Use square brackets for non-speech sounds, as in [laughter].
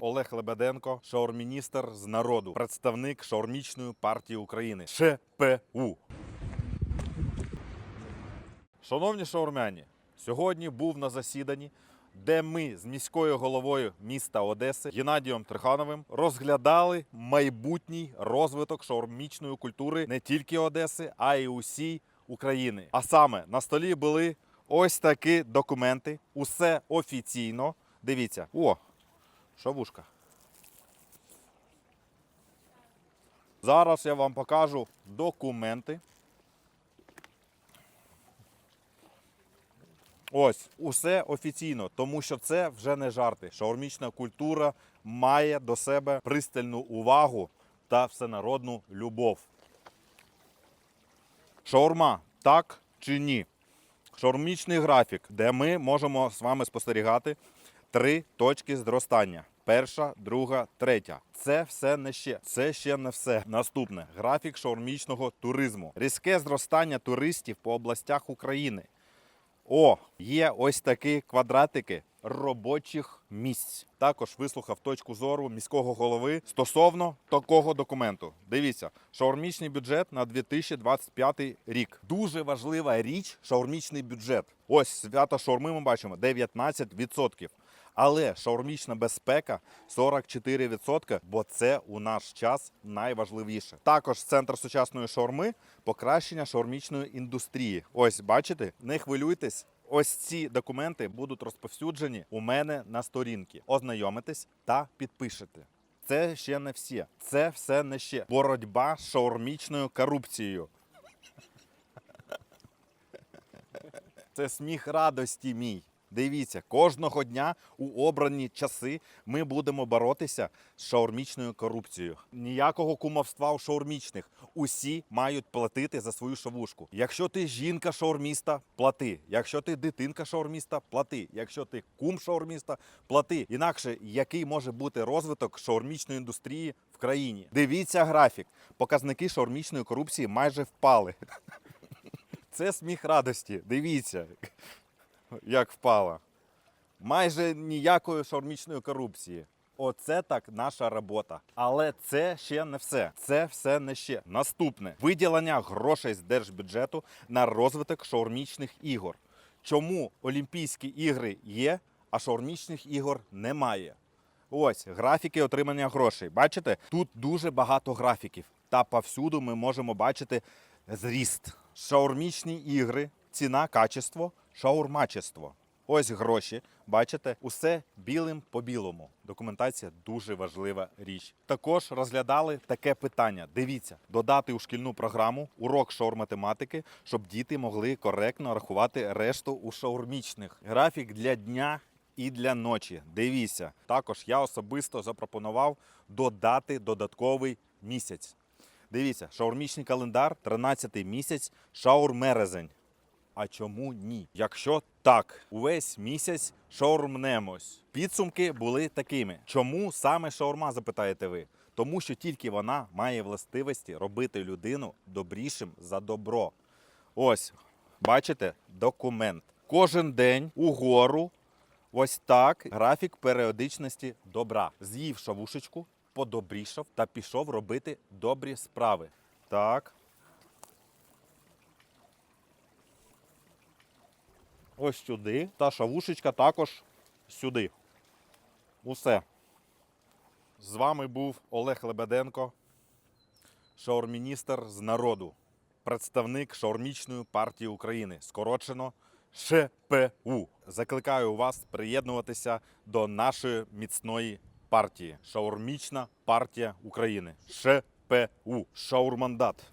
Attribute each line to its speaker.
Speaker 1: Олег Лебеденко, шаурміністр з народу, представник шаурмічної партії України ШПУ. Шановні шаурмяні, сьогодні був на засіданні, де ми з міською головою міста Одеси Геннадієм Трихановим розглядали майбутній розвиток шаурмічної культури не тільки Одеси, а й усій України. А саме на столі були ось такі документи. Усе офіційно. Дивіться, о, шавушка. Зараз я вам покажу документи. Ось, усе офіційно, тому що це вже не жарти. Шаурмічна культура має до себе пристальну увагу та всенародну любов. Шаурма, так чи ні? Шаурмічний графік, де ми можемо з вами спостерігати три точки зростання. Перша, друга, третя. Це все не ще. Це ще не все. Наступне графік шаурмічного туризму. Різке зростання туристів по областях України. О, є ось такі квадратики робочих місць. Також вислухав точку зору міського голови стосовно такого документу. Дивіться, шаурмічний бюджет на 2025 рік. Дуже важлива річ шаурмічний бюджет. Ось свято шаурми ми бачимо 19%. Але шаурмічна безпека 44%, бо це у наш час найважливіше. Також центр сучасної шаурми покращення шаурмічної індустрії. Ось бачите, не хвилюйтесь. Ось ці документи будуть розповсюджені у мене на сторінці. Ознайомитесь та підпишете. Це ще не все. Це все не ще. Боротьба з шаурмічною корупцією. [laughs] Це сміх радості мій. Дивіться, кожного дня у обрані часи ми будемо боротися з шаурмічною корупцією. Ніякого кумовства у шаурмічних. Усі мають платити за свою шавушку. Якщо ти жінка шаурміста, плати. Якщо ти дитинка шаурміста, плати. Якщо ти кум шаурміста, плати. Інакше який може бути розвиток шаурмічної індустрії в країні? Дивіться графік. Показники шаурмічної корупції майже впали. [laughs] Це сміх радості. Дивіться як впала. Майже ніякої шаурмічної корупції. Оце так наша робота. Але це ще не все. Це все не ще. Наступне виділення грошей з держбюджету на розвиток шаурмічних ігор. Чому Олімпійські ігри є, а шаурмічних ігор немає? Ось графіки отримання грошей. Бачите, тут дуже багато графіків. Та повсюду ми можемо бачити зріст. Шаурмічні ігри, ціна, качество, шаурмачество. Ось гроші. Бачите, усе білим по білому. Документація дуже важлива річ. Також розглядали таке питання. Дивіться, додати у шкільну програму урок шаурматематики, щоб діти могли коректно рахувати решту у шаурмічних. Графік для дня і для ночі. Дивіться. Також я особисто запропонував додати додатковий місяць. Дивіться, шаурмічний календар, 13 місяць, шаурмерезень. А чому ні? Якщо так, увесь місяць шаурмнемось. Підсумки були такими. Чому саме шаурма, запитаєте ви? Тому що тільки вона має властивості робити людину добрішим за добро. Ось, бачите, документ. Кожен день угору, ось так, графік періодичності добра. З'їв шавушечку, подобрішав та пішов робити добрі справи. Так. Ось сюди. Та шавушечка також сюди. Усе. З вами був Олег Лебеденко, шаурміністр з народу, представник шаурмічної партії України, скорочено ШПУ. Закликаю вас приєднуватися до нашої міцної партії. Шаурмічна партія України. ШПУ. Шаурмандат.